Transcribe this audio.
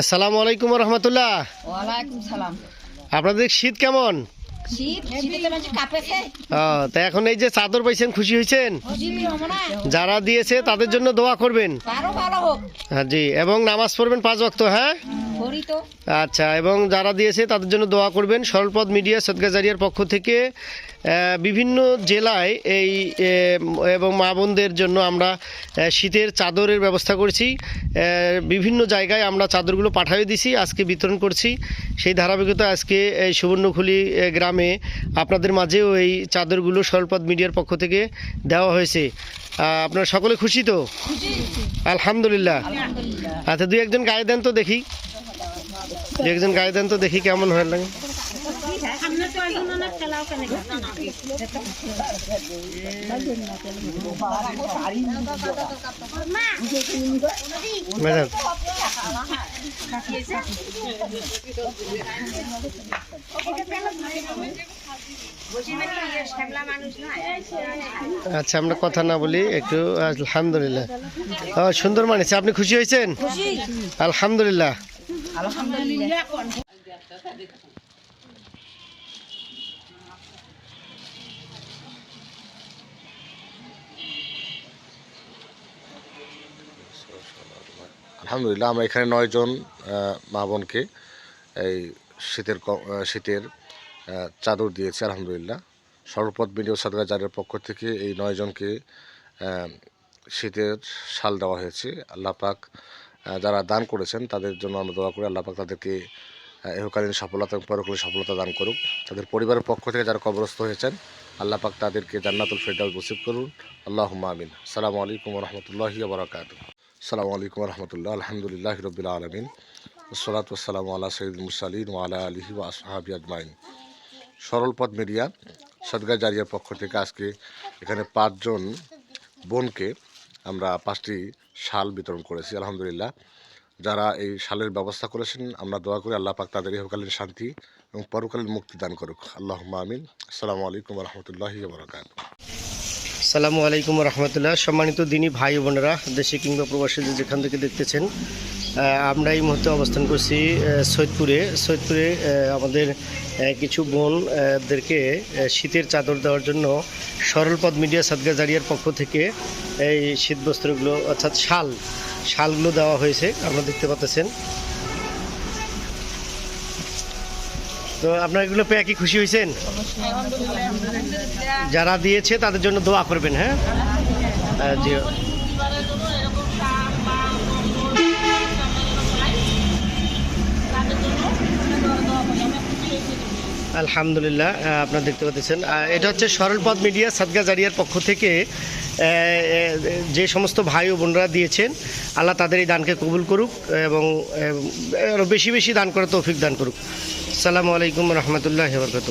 আসসালামু আলাইকুম রহমতুল্লাহ। ওয়ালাইকুম সালাম। আপনাদের শীত কেমন? তা এখন এই যে চাদর পাইছেন খুশি হয়েছেন? যারা দিয়েছে তাদের জন্য দোয়া করবেন। হ্যাঁ জি এবং নামাজ পড়বেন পাঁচ বক্ত হ্যাঁ? আচ্ছা এবং যারা দিয়েছে তাদের জন্য দোয়া করবেন। সরলপদ মিডিয়া সদগাজারিয়ার পক্ষ থেকে বিভিন্ন জেলায় এই এবং মা বোনদের জন্য আমরা শীতের চাদরের ব্যবস্থা করছি। বিভিন্ন জায়গায় আমরা চাদরগুলো পাঠিয়ে দিছি আজকে বিতরণ করছি। সেই ধারাবাহিকতা আজকে এই সুবর্ণখুলি গ্রামে আপনাদের মাঝেও এই চাদরগুলো সরলপদ মিডিয়ার পক্ষ থেকে দেওয়া হয়েছে। আপনারা সকলে খুশি তো? আলহামদুলিল্লাহ। আচ্ছা দুই একজন গায়ে দেন তো দেখি। একজন গায়ে দেন তো দেখি কেমন হয় লাগে। ম্যাডাম। আচ্ছা আমরা কথা না বলি একটু আলহামদুলিল্লাহ। ও সুন্দর মানেছে আপনি খুশি হয়েছেন? আলহামদুলিল্লাহ। আলহামদুলিল্লাহ, আমরা এখানে নয়জন মা বোনকে এই শীতের শীতের চাদর দিয়েছি, আলহামদুলিল্লাহ। সর্বপদ মিডিয়া সাদগাজারের পক্ষ থেকে এই নয়জনকে শীতের শাল দেওয়া হয়েছে। আল্লাহ পাক যারা দান করেছেন তাদের জন্য আমরা দোয়া করি আল্লাহ পাক তাদেরকে আহ, ইহকালীন সফলতা এবং পরকালীন সফলতা দান করুক। তাদের পরিবারের পক্ষ থেকে যারা কবরস্থ হয়েছেন আল্লাহ পাক তাদেরকে জান্নাতুল ফেরদাউস নসিব করুন। আল্লাহ আমিন। আসসালামু আলাইকুম রহমতুল্লাহি বারাকাতুহ। আসসালামু আলাইকুম রহমতুল্লাহ। আলহামদুলিল্লাহ রবিল আলমিন। ওসলাত ওসালাম আল্লাহ সঈদ মুসালিন ওয়ালা আলিহি ওয়া আসহাবি আজমাইন। সরলপথ মিডিয়া সদগা জারিয়ার পক্ষ থেকে আজকে এখানে পাঁচজন বোনকে আমরা পাঁচটি শাল বিতরণ করেছি, আলহামদুলিল্লাহ। যারা এই শালের ব্যবস্থা করেছেন, আমরা দোয়া করি আল্লাহ পাক তাদের ইহকালীন শান্তি এবং পরকালীন মুক্তি দান করুক। আল্লাহ আমিন। আসসালামু আলাইকুম রহমতুল্লাহি বরকাত সালামু আলাইকুম রহমতুল্লাহ সম্মানিত দিনী ভাই বোনেরা, দেশে কিংবা প্রবাসীদের যেখান থেকে দেখতেছেন আমরা এই মুহূর্তে অবস্থান করছি সৈয়দপুরে। সৈয়দপুরে আমাদের কিছু বোনদেরকে শীতের চাদর দেওয়ার জন্য সরলপদ মিডিয়া সাদগা জারিয়ার পক্ষ থেকে এই শীত বস্ত্রগুলো অর্থাৎ শাল শালগুলো দেওয়া হয়েছে। আপনারা দেখতে পাচ্ছেন। তো আপনারা এগুলো পেয়ে কি খুশি হয়েছেন? যারা দিয়েছে তাদের জন্য দোয়া করবেন হ্যাঁ? জি। আলহামদুলিল্লাহ আপনার দেখতে পাচ্ছেন। এটা হচ্ছে সরলপথ মিডিয়া, সাদগা জারিয়ার পক্ষ থেকে যে সমস্ত ভাই ও বোনরা দিয়েছেন, আল্লাহ তাদের এই দানকে কবুল করুক এবং বেশি বেশি দান করে তৌফিক দান করুক। আসসালামু আলাইকুম রহমতুল্লাহ বরকত